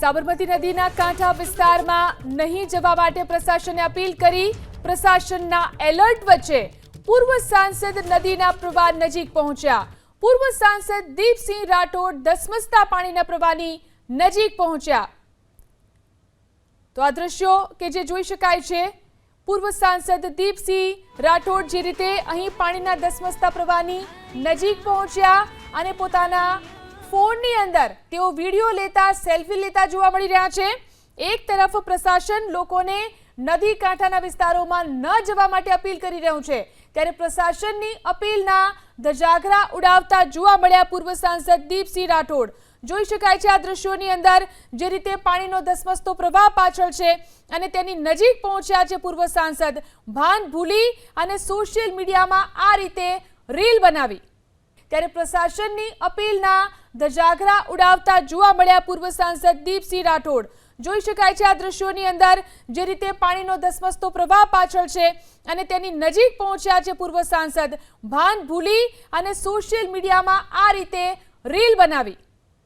સાબરમતી નદીના કાંઠા વિસ્તારમાં નહીં જવા માટે પ્રશાસને અપીલ કરી. પ્રશાસનના એલર્ટ વચ્ચે પૂર્વ સાંસદ નદીના પ્રવાહ નજીક પહોંચ્યા. પૂર્વ સાંસદ દીપસિંહ રાઠોડ ધસમસતા પાણીના પ્રવાહની નજીક પહોંચ્યા. તો આ દ્રશ્યો કે જે જોઈ શકાય છે, પૂર્વ સાંસદ દીપસિંહ રાઠોડ જે રીતે અહીં પાણીના ધસમસતા પ્રવાહની નજીક પહોંચ્યા અને પોતાના ફોનની અંદર તેઓ વીડિયો લેતા, સેલ્ફી લેતા જોવા મળી રહ્યા છે. એક તરફ પ્રશાસન લોકોને નદી કાંઠાના વિસ્તારોમાં ન જવા માટે અપીલ કરી રહ્યું છે. ત્યારે પ્રશાસનની અપીલના ધજાગરા ઉડાવતા જોવા મળ્યા પૂર્વ સાંસદ દીપસિંહ રાઠોડ. જોઈ શકાય છે આ દ્રશ્યોની અંદર જે રીતે પાણીનો ધસમસતો પ્રવાહ પાછળ છે અને તેની નજીક પહોંચ્યા છે પૂર્વ સાંસદ. ભાન ભૂલી અને સોશિયલ મીડિયામાં આ રીતે રીલ બનાવી. ત્યારે પ્રશાસનની અપીલના ધજાગરા ઉડાવતા જોવા મળ્યા પૂર્વ સાંસદ દીપસિંહ રાઠોડ. જોઈ શકાય છે આ દ્રશ્યોની અંદર જે રીતે પાણીનો ધસમસતો પ્રવાહ પાછળ છે અને તેની નજીક પહોંચ્યા છે પૂર્વ સાંસદ. ભાન ભૂલી અને સોશિયલ મીડિયામાં આ રીતે રીલ બનાવી.